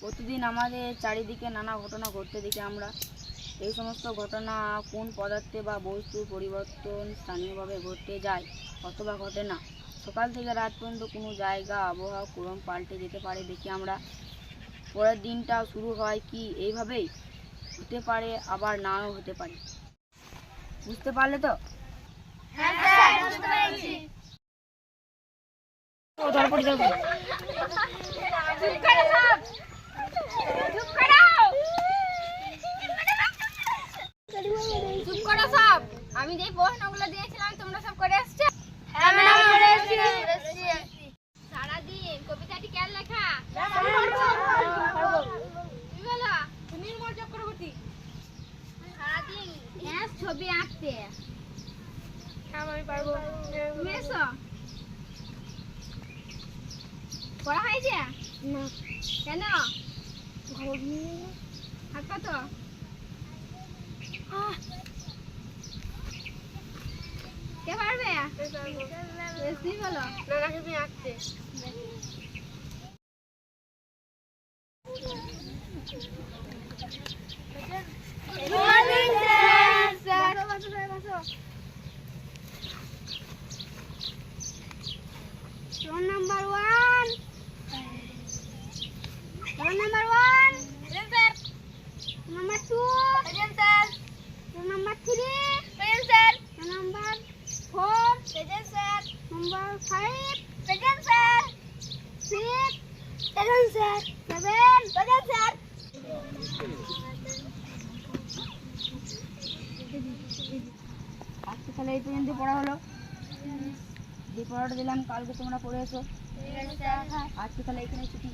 প্রতিদিন আমাদের চারিদিকে নানা ঘটনা ঘটতে দেখি আমরা। এই সমস্ত ঘটনা কোন পদার্থে বা বস্তু পরিবর্তন স্থানীয়ভাবে ঘটতে যায় অথবা ঘটে না। সকাল থেকে রাত পর্যন্ত কোনো জায়গা, আবহাওয়া ক্রম পাল্টে যেতে পারে দেখি আমরা। পরের দিনটা শুরু হয় কি এইভাবেই। হতে পারে, আবার নাও হতে পারে। বুঝতে পারলে তো? আমি যেই প্রশ্নগুলো দিয়েছিলাম তোমরা সব করে এসছো সারাদিন কবিতাটি কেন লেখা তুমি বলো চক্রবর্তী সারাদিন হ্যাঁ ছবি আঁকতে আমি পারব তুমি এসো পড়া হয়েছে? না। কেন? হাত কে পারবে তুমি বলো। তুমি আঁকতে number one. Roll number one. Present, sir. Number two. Present, sir. Roll number three. Present, sir. Roll number four. Present, sir. Number five. Present, sir. Six. Present, sir. Seven. Present, sir. আজকে তাহলে এই পর্যন্ত পড়া হলো যে পড়াটা দিলাম কালকে তোমরা পড়ে এসো আজকে তাহলে এখানে ছুটি